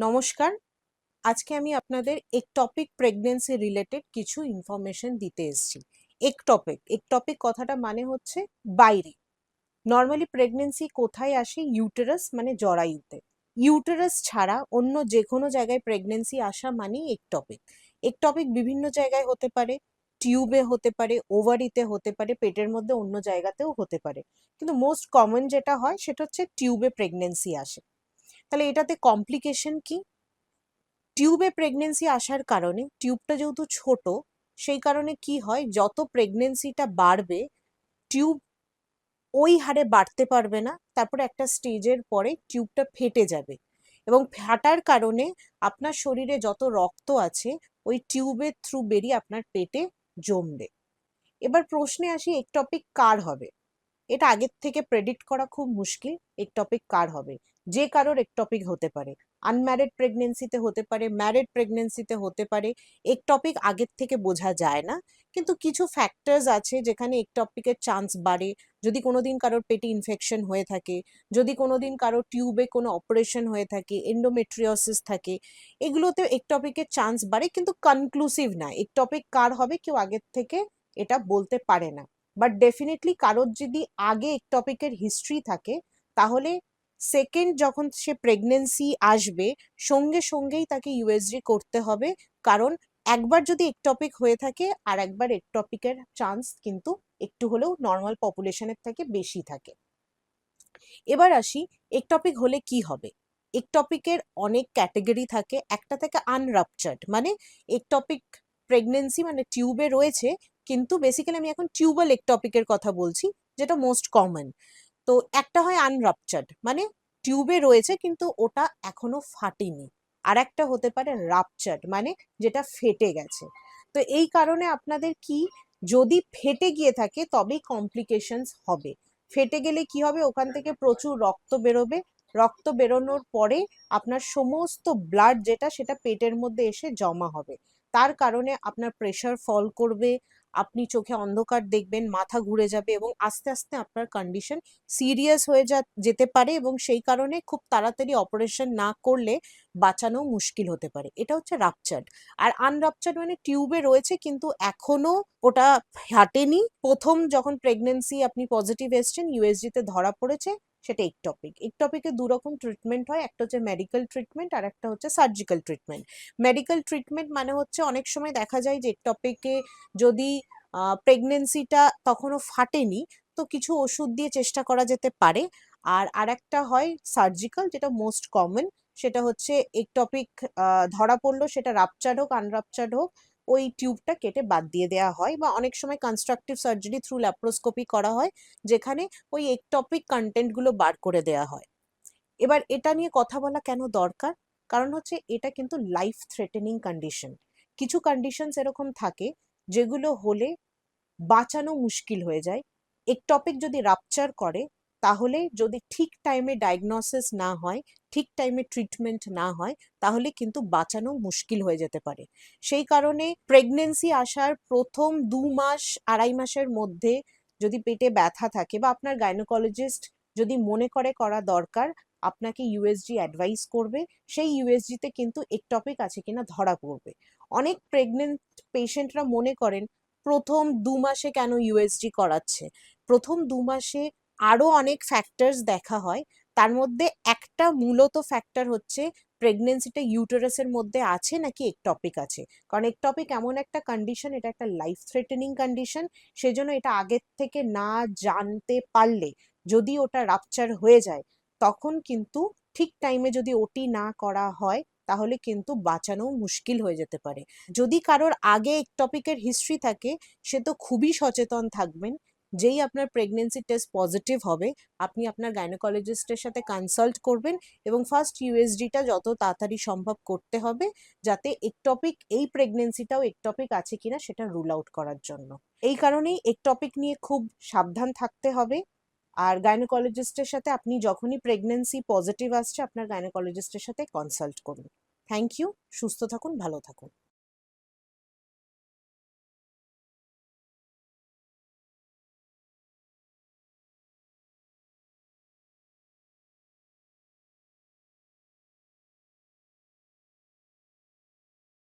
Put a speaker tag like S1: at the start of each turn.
S1: নমস্কার। আজকে আমি আপনাদের একটপিক প্রেগনেন্সি রিলেটেড কিছু ইনফরমেশন দিতে এসেছি। একটপিক একটপিক কথাটা মানে হচ্ছে বাইরে। নর্মালি প্রেগনেন্সি কোথায় আসে? ইউটেরাস মানে জরায়ুতে। ইউটেরাস ছাড়া অন্য যে কোনো জায়গায় প্রেগনেন্সি আসা মানেই একটপিক একটপিক বিভিন্ন জায়গায় হতে পারে। টিউবে হতে পারে ওভারিতে হতে পারে, পেটের মধ্যে অন্য জায়গাতেও হতে পারে। কিন্তু মোস্ট কমন যেটা হয়, সেটা হচ্ছে টিউবে প্রেগনেন্সি আসে। তাহলে এটাতে কমপ্লিকেশন কি? টিউবে প্রেগনেন্সি আসার কারণে টিউবটা যেহেতু ছোট, সেই কারণে কি হয়? যত প্রেগনেন্সিটা বাড়বে টিউব ওই হারে বাড়তে পারবে না, তারপরে একটা স্টেজের পরে টিউবটা ফেটে যাবে। এবং ফাটার কারণে আপনার শরীরে যত রক্ত আছে, ওই টিউবের থ্রু বেরিয়ে আপনার পেটে জমবে। এবার প্রশ্নে আসি একটপিক কার হবে? এটা আগের থেকে প্রেডিক্ট করা খুব মুশকিল একটপিক কার হবে? যে কারোর একটপিক হতে পারে। আনম্যারিড প্রেগনেন্সিতে হতে পারে ম্যারিড প্রেগনেন্সিতে হতে পারে একটপিক আগের থেকে বোঝা যায় না। কিন্তু কিছু ফ্যাক্টরস আছে যেখানে একটপিকের চান্স বাড়ে। যদি কোনোদিন কারোর পেটে ইনফেকশন হয়ে থাকে, যদি কোনোদিন কারোর টিউবে কোনো অপারেশন হয়ে থাকে এন্ডোমেট্রিওসিস থাকে এগুলোতে একটপিকের চান্স বাড়ে, কিন্তু কনক্লুসিভ না। একটপিক কার হবে কেউ আগের থেকে এটা বলতে পারে না। বাট ডেফিনেটলি কারোর যদি আগে এক টপিকের হিস্ট্রি থাকে, তাহলে সেকেন্ড যখন সে প্রেগনেন্সি আসবে, সঙ্গে সঙ্গেই তাকে ইউএসজি করতে হবে। কারণ একবার যদি এক টপিক হয়ে থাকে, আর একবার এক টপিকের চান্স কিন্তু একটু হলেও নর্মাল পপুলেশনের থেকে বেশি থাকে। এবার আসি, এক টপিক হলে কি হবে? এক টপিকের অনেক ক্যাটেগরি থাকে, একটা থেকে আনরাপচার্ড মানে এক টপিক প্রেগনেন্সি মানে টিউবে রয়েছে কিন্তু বেসিক্যালি আমি এখন টিউবাল একটপিকের কথা বলছি, যেটা মোস্ট কমন তো একটা হয় আনরাপচার্ড মানে টিউবে রয়েছে কিন্তু ওটা এখনও ফাটেনি। আর একটা হতে পারে রাপচার্ড মানে যেটা ফেটে গেছে। তো এই কারণে আপনাদের কি, যদি ফেটে গিয়ে থাকে তবেই কমপ্লিকেশনস হবে। ফেটে গেলে কি হবে? ওখান থেকে প্রচুর রক্ত বেরোবে। রক্ত বেরোনোর পরে আপনার সমস্ত ব্লাড যেটা, সেটা পেটের মধ্যে এসে জমা হবে। তার কারণে আপনার প্রেশার ফল করবে আপনি চোখে অন্ধকার দেখবেন, মাথা ঘুরে যাবে এবং আস্তে আস্তে আপনার কন্ডিশন সিরিয়াস হয়ে যা, যেতে পারে এবং সেই কারণে খুব তাড়াতাড়ি অপারেশন না করলে বাঁচানো মুশকিল হতে পারে। এটা হচ্ছে রাপচার্ড আর আনরাপচার্ড মানে টিউবে রয়েছে কিন্তু এখনও ওটা হাঁটেনি। প্রথম যখন প্রেগনেন্সি আপনি পজিটিভ এসছেন ইউএসজিতে ধরা পড়েছে সেটা এক একটপিক একটপিকে দু রকম ট্রিটমেন্ট হয়, একটা হচ্ছে মেডিকেল ট্রিটমেন্ট আর একটা হচ্ছে সার্জিক্যাল ট্রিটমেন্ট মেডিকেল ট্রিটমেন্ট মানে হচ্ছে অনেক সময় দেখা যায় যে একটপিকে যদি প্রেগনেন্সিটা তখনও ফাটেনি, তো কিছু ওষুধ দিয়ে চেষ্টা করা যেতে পারে। আর আরেকটা হয় সার্জিক্যাল যেটা মোস্ট কমন সেটা হচ্ছে একটপিক ধরা পড়ল, সেটা রাপচার্ড হোক আনরাপচার্ড হোক ওই টিউবটা কেটে বাদ দিয়ে দেওয়া হয় বা অনেক সময় কনস্ট্রাকটিভ সার্জারি থ্রু ল্যাপ্রোস্কোপি করা হয়, যেখানে ওই একটপিক কন্টেন্টগুলো বার করে দেওয়া হয়। এবার এটা নিয়ে কথা বলা কেন দরকার? কারণ হচ্ছে এটা কিন্তু লাইফ থ্রেটেনিং কন্ডিশন কিছু কন্ডিশনস এরকম থাকে যেগুলো হলে বাঁচানো মুশকিল হয়ে যায়। একটপিক যদি রাপচার করে তাহলে যদি ঠিক টাইমে ডায়াগনোসিস না হয়, ঠিক টাইমে ট্রিটমেন্ট না হয়, তাহলে কিন্তু বাঁচানো মুশকিল হয়ে যেতে পারে। সেই কারণে প্রেগনেন্সি আসার প্রথম দু মাস, আড়াই মাসের মধ্যে যদি পেটে ব্যথা থাকে বা আপনার গাইনোকোলজিস্ট যদি মনে করে করা দরকার, আপনাকে ইউএসজি অ্যাডভাইস করবে, সেই ইউএসজিতে কিন্তু একটপিক আছে কিনা ধরা পড়বে। অনেক প্রেগনেন্ট পেশেন্টরা মনে করেন, প্রথম দু মাসে কেন ইউএসজি করাচ্ছে? প্রথম দু মাসে আরও অনেক ফ্যাক্টরস দেখা হয়। তার মধ্যে একটা মূলত ফ্যাক্টর হচ্ছে প্রেগনেন্সিটা ইউটারাসের মধ্যে আছে নাকি একটপিক আছে? কারণ একটপিক এমন একটা কন্ডিশন এটা একটা লাইফ থ্রেটেনিং কন্ডিশন সেজন্য এটা আগের থেকে না জানতে পারলে যদি ওটা রাপচার হয়ে যায়, তখন কিন্তু ঠিক টাইমে যদি ওটি না করা হয়, তাহলে কিন্তু বাঁচানো মুশকিল হয়ে যেতে পারে। যদি কারোর আগে একটপিকের হিস্ট্রি থাকে, সে তো খুবই সচেতন থাকবেন। যেই আপনার প্রেগনেন্সি টেস্ট পজিটিভ হবে, আপনি আপনার গাইনোকোলজিস্টের সাথে কনসাল্ট করবেন এবং ফার্স্ট ইউএসডিটা যত তাড়াতাড়ি সম্ভব করতে হবে যাতে একটপিক এই প্রেগনেন্সিটাও একটপিক আছে কিনা সেটা রুল আউট করার জন্য। এই কারণেই একটপিক নিয়ে খুব সাবধান থাকতে হবে। আর গাইনোকোলজিস্টের সাথে আপনি যখনই প্রেগনেন্সি পজিটিভ আসছে, আপনার গাইনোকোলজিস্টের সাথে কনসাল্ট করুন। থ্যাংক ইউ সুস্থ থাকুন, ভালো থাকুন।